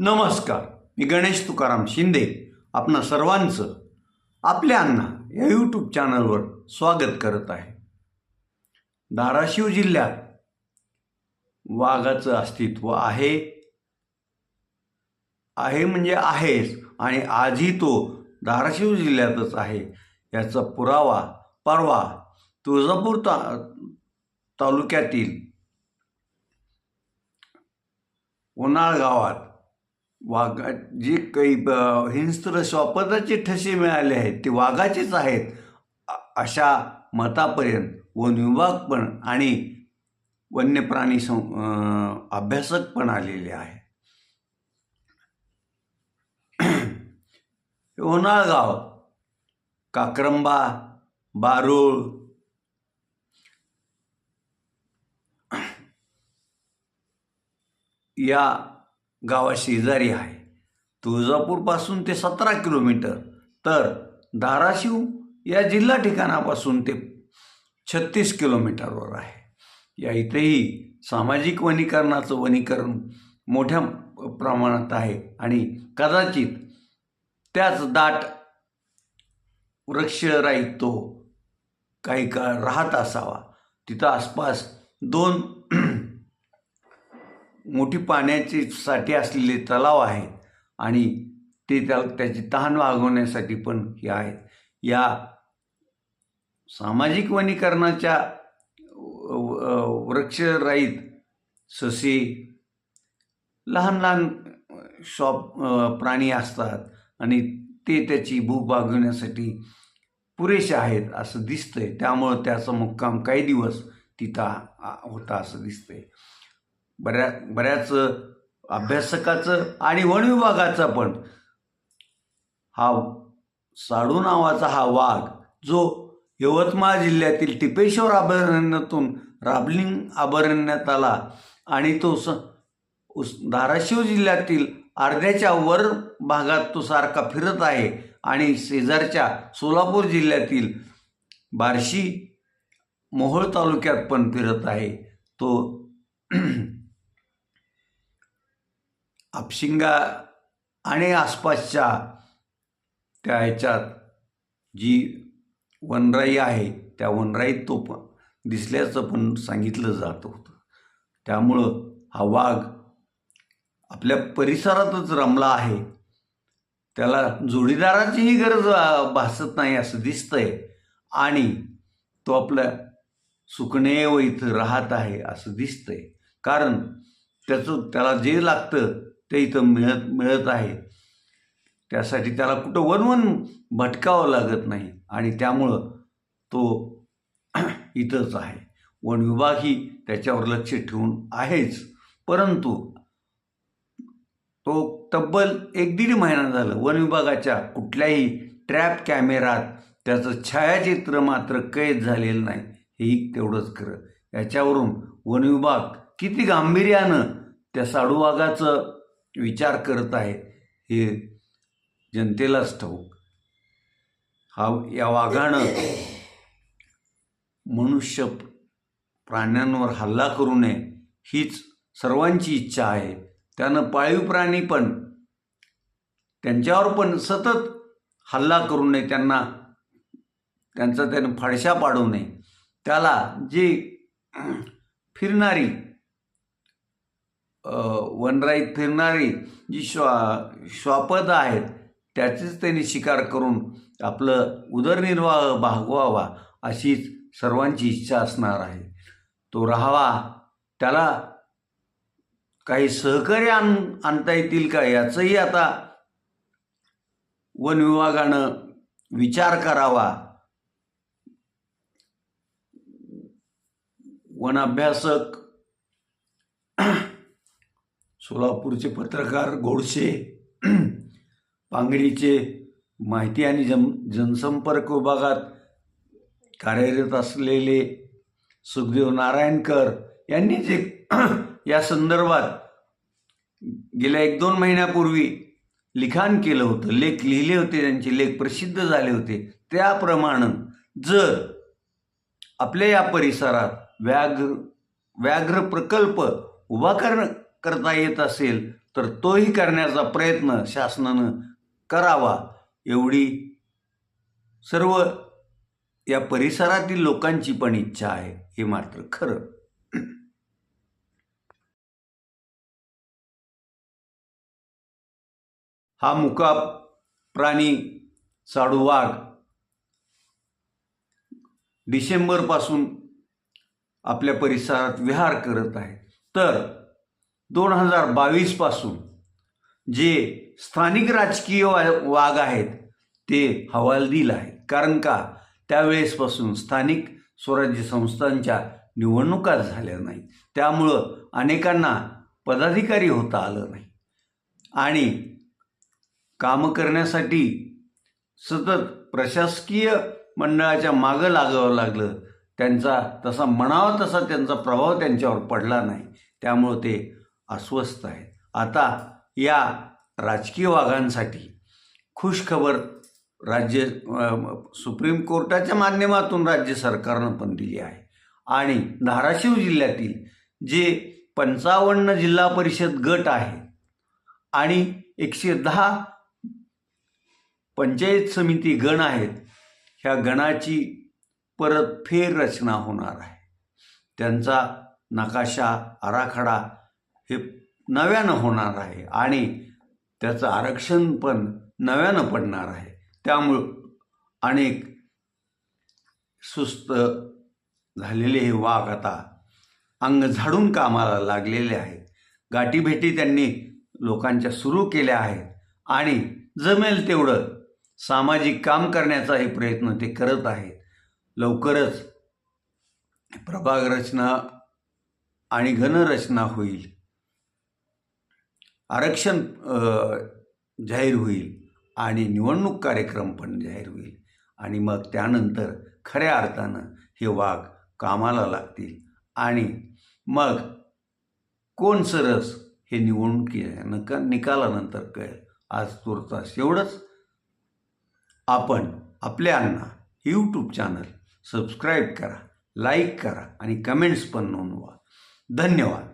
नमस्कार. मी गणेश तुकाराम शिंदे. आपणा सर्वांचं आपल्या अण्णा या यूट्यूब चॅनलवर स्वागत करत आहे. धाराशिव जिल्ह्यात वाघाचं अस्तित्व आहे. आहे म्हणजे आहेच आणि आजही तो धाराशिव जिल्ह्यातच आहे. याचा पुरावा परवा तुळजापूर ता तालुक्यातील उन्हाळ गावात वाघा जे काही ब- हिंस्त्र श्वापदाचे ठसे मिळाले आहेत ते वाघाचेच आहेत अशा मतापर्यंत वन विभाग पण आणि वन्यप्राणी सं अभ्यासक पण आलेले आहे. होनाळगाव काक्रंबा बारूळ या गावाशेजारी आहे. तुळजापूरपासून ते सतरा किलोमीटर. तर धाराशिव या जिल्हा ठिकाणापासून ते छत्तीस किलोमीटरवर आहे. या इथेही सामाजिक वनीकरणाचं वनीकरण मोठ्या प्रमाणात आहे. आणि कदाचित त्याच दाट वृक्षराईत तो काही काळ राहत असावा. तिथं आसपास दोन मोठी पाण्याची साठी असलेले तलाव आहेत आणि ते त्या त्याची तहान वागवण्यासाठी पण हे आहेत या सामाजिक वनीकरणाच्या वृक्षराईत ससे लहान लहान शॉप प्राणी असतात आणि ते त्याची भूक भागवण्यासाठी पुरेसे आहेत असं दिसतंय. त्यामुळं त्याचा मुक्काम काही दिवस तिथं होता असं दिसतंय. बऱ्या बऱ्याच अभ्यासकाचं आणि वन विभागाचा पण हा साडू नावाचा हा वाघ जो यवतमाळ जिल्ह्यातील टिपेश्वर अभयारण्यातून राबलिंग अभयारण्यात आला आणि तो स उस धाराशिव जिल्ह्यातील अर्ध्याच्या वर भागात तो सारखा फिरत आहे आणि शेजारच्या सोलापूर जिल्ह्यातील बार्शी मोहोळ तालुक्यात पण फिरत आहे. तो आपशिंगा आणि आसपासच्या त्या ह्याच्यात जी वनराई आहे त्या वनराईत तो पण दिसल्याचं पण सांगितलं जात होतं. त्यामुळं हा वाघ आपल्या परिसरातच रमला आहे. त्याला जोडीदाराचीही गरज भासत नाही असं दिसतंय आणि तो आपल्या सुकणे व इथं राहत आहे असं दिसतंय. कारण त्याचं त्याला जे लागतं ते इथं मिळत मिळत आहे. त्यासाठी त्याला कुठं वनवन भटकावं लागत नाही आणि त्यामुळं तो इथंच आहे. वन विभागही त्याच्यावर लक्ष ठेवून आहेच. परंतु तो तब्बल एक दीड महिना झालं वन विभागाच्या कुठल्याही ट्रॅप कॅमेरात त्याचं छायाचित्र मात्र कैद झालेलं नाही. हेही तेवढंच खरं. याच्यावरून वन विभाग किती गांभीर्यानं त्या साडूवाघाचं विचार करत आहे हे जनतेलाच ठाऊक. हा या वाघानं मनुष्य प्राण्यांवर हल्ला करू नये हीच सर्वांची इच्छा आहे. त्यानं पाळीव प्राणी पण त्यांच्यावर पण सतत हल्ला करू नये त्यांना त्यांचा त्यानं फाडशा पाडू नये. त्याला जी फिरणारी वनराईत फिरणारी जी श्वा श्वापद आहेत त्याचीच त्यांनी शिकार करून आपलं उदरनिर्वाह भागवावा अशीच सर्वांची इच्छा असणार आहे. तो राहावा त्याला काही सहकार्य आण आणता येतील का याचंही आता वन विभागानं विचार करावा. वन अभ्यासक सोलापूरचे पत्रकार गोडसे पांगडीचे माहिती आणि जन जनसंपर्क विभागात कार्यरत असलेले सुखदेव नारायणकर यांनी जे या संदर्भात गेल्या एक दोन महिन्यापूर्वी लिखाण केलं होतं. लेख लिहिले होते त्यांचे लेख प्रसिद्ध झाले होते. त्याप्रमाणे जर आपल्या या परिसरात व्याघ्र व्याघ्र प्रकल्प उभा करणं करता येत असेल तर तोही करण्याचा प्रयत्न शासनानं करावा. एवढी सर्व या परिसरातील लोकांची पण इच्छा आहे हे मात्र खरं. हा मुकाप प्राणी साडू वाघ डिसेंबरपासून आपल्या परिसरात विहार करत आहे. तर दोन हजार बावीसपासून जे स्थानिक राजकीय वाघ आहेत ते हवालदिल आहेत. कारण का? त्यावेळेसपासून स्थानिक स्वराज्य संस्थांच्या निवडणुका झाल्या नाहीत. त्यामुळं अनेकांना पदाधिकारी होता आलं नाही. आणि कामं करण्यासाठी सतत प्रशासकीय मंडळाच्या मागं लागावं लागलं. त्यांचा तसा म्हणावा तसा त्यांचा प्रभाव त्यांच्यावर पडला नाही. त्यामुळं ते अस्वस्थ आहेत. आता या राजकीय वाघांसाठी खुशखबर राज्य सुप्रीम कोर्टाच्या माध्यमातून राज्य सरकारनं पण दिली आहे. आणि धाराशिव जिल्ह्यातील जे पंचावन्न जिल्हा परिषद गट आहे आणि एकशे दहा पंचायत समिती गण आहेत ह्या गणाची परत फेररचना होणार आहे. त्यांचा नकाशा आराखडा हे नव्यानं होणार आहे आणि त्याचं आरक्षण पण नव्यानं पडणार आहे. त्यामुळं अनेक सुस्त झालेले हे वाघ आता अंग झाडून कामाला लागलेले आहेत. गाठीभेटी त्यांनी लोकांच्या सुरू केल्या आहेत आणि जमेल तेवढं सामाजिक काम करण्याचाही प्रयत्न ते करत आहेत. लवकरच प्रभाग रचना आणि घनरचना होईल. आरक्षण जाहीर होईल आणि निवडणूक कार्यक्रम पण जाहीर होईल. आणि मग त्यानंतर खऱ्या अर्थानं हे वाघ कामाला लागतील. आणि मग कोण सरस हे निवडणुकी नका निकालानंतर कळेल. आज तुर्तास एवढंच. आपण आपल्यांना यूट्यूब चॅनल सबस्क्राईब करा लाईक करा आणि कमेंट्स पण नोंदवा. धन्यवाद.